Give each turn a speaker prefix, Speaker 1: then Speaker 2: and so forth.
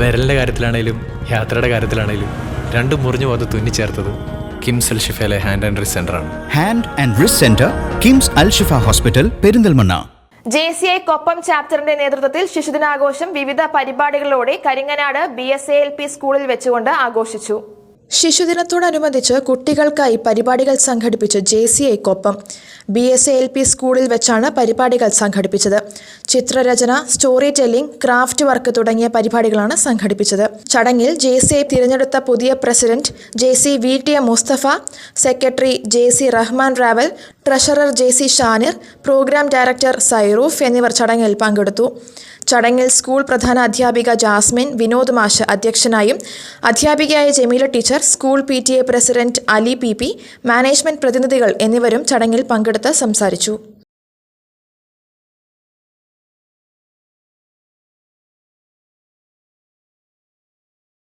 Speaker 1: വിരലിന്റെ കാര്യത്തിലാണേലും യാത്രയുടെ കാര്യത്തിലാണേലും രണ്ടും മുറിഞ്ഞു പോകാതെ തുന്നിച്ചേർത്തത് കിംസ് അൽ ഷിഫയിലെ ഹാൻഡ് ആൻഡ് റിസ് ആണ്.
Speaker 2: Hand and wrist centre KIMS Al Shifa hospital Perinthalmanna.
Speaker 3: J C I Koppam ചാപ്റ്ററിന്റെ നേതൃത്വത്തിൽ ശിശുദിനാഘോഷം വിവിധ പരിപാടികളോടെ Karinganad B S A L P സ്കൂളിൽ വെച്ചുകൊണ്ട് ആഘോഷിച്ചു. ശിശുദിനത്തോടനുബന്ധിച്ച് കുട്ടികൾക്കായി പരിപാടികൾ സംഘടിപ്പിച്ച് J C I Koppam B S L P സ്കൂളിൽ വെച്ചാണ് പരിപാടികൾ സംഘടിപ്പിച്ചത്. ചിത്രരചന സ്റ്റോറി ടെല്ലിംഗ് ക്രാഫ്റ്റ് വർക്ക് തുടങ്ങിയ പരിപാടികളാണ് സംഘടിപ്പിച്ചത്. ചടങ്ങിൽ ജെ സി ഐ തിരഞ്ഞെടുത്ത പുതിയ president J C V T M Mustafa secretary J C Rahman Raval treasurer J C Shanir programme director Sairoof എന്നിവർ ചടങ്ങിൽ പങ്കെടുത്തു. ചടങ്ങിൽ സ്കൂൾ പ്രധാന അധ്യാപിക ജാസ്മിൻ വിനോദ് മാഷ് അധ്യക്ഷനായും അധ്യാപികയായ Jameela teacher school P T A president Ali P P management പ്രതിനിധികൾ എന്നിവരും ചടങ്ങിൽ പങ്കെടുത്ത് സംസാരിച്ചു.